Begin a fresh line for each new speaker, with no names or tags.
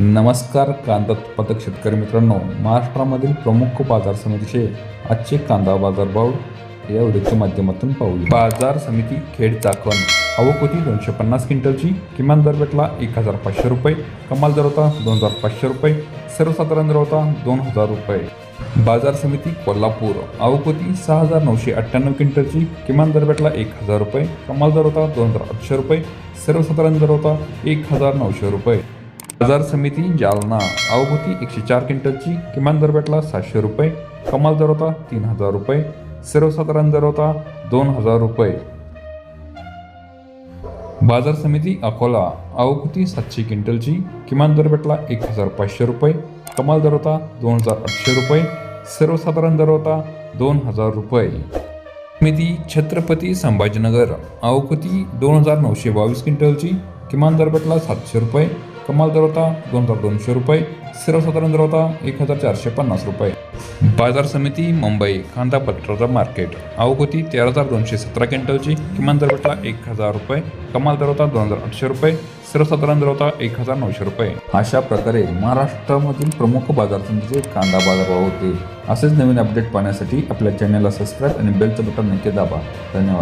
नमस्कार कांदा उत्पादक शेतकरी मित्रांनो महाराष्ट्रामधील प्रमुख बाजार समितीचे आजचे कांदा बाजारभाव या व्हिडिओच्या माध्यमातून पाहूया. बाजार समिती खेड चाकण आवक होती दोनशे पन्नास क्विंटलची किमान दर भेटला एक हजार पाचशे रुपये कमाल दर होता दोन हजार पाचशे रुपये सर्वसाधारण दर होता दोन हजार रुपये. बाजार समिती कोल्हापूर आवक होती सहा हजार नऊशे अठ्ठ्याण्णव क्विंटलची किमान दर भेटला एक हजार रुपये कमाल दर होता दोन हजार आठशे रुपये सर्वसाधारण दर होता एक हजार नऊशे रुपये. बाजार समिती जालना. अवभूती एकशे चार क्विंटलची. किमान दर भेटला सातशे रुपये. कमाल दर होता तीन हजार रुपये. सर्वसाधारण दर होता दोन हजार रुपये. बाजार समिती अकोला. अवभूती सातशे क्विंटलची. किमान दर भेटला एक हजार पाचशे रुपये. कमाल दर होता दोन हजार आठशे रुपये. सर्वसाधारण दर होता दोन हजार रुपये. समिती छत्रपती संभाजीनगर. अवकृती दोन हजार नऊशे बावीस क्विंटलची. किमान दर भेटला सातशे रुपये. कमाल दर होता दोन हजार दोनशे रुपये. सर्वसाधारण दर होता एक हजार चारशे पन्नास रुपये. बाजार समिती मुंबई कांदा पत्राचा मार्केट. आवक होती तेरा हजार दोनशे सतरा क्विंटलची. किमान दर होता एक हजार रुपये. कमाल दर होता दोन हजार आठशे रुपये. सर्वसाधारण दर होता एक हजार नऊशे रुपये. अशा प्रकारे महाराष्ट्रामधील प्रमुख बाजार समितीचे कांदा बाजारभाव होते. असेच नवीन अपडेट पाहण्यासाठी आपल्या चॅनलला सबस्क्राईब आणि बेलचं बटन नक्की दाबा. धन्यवाद.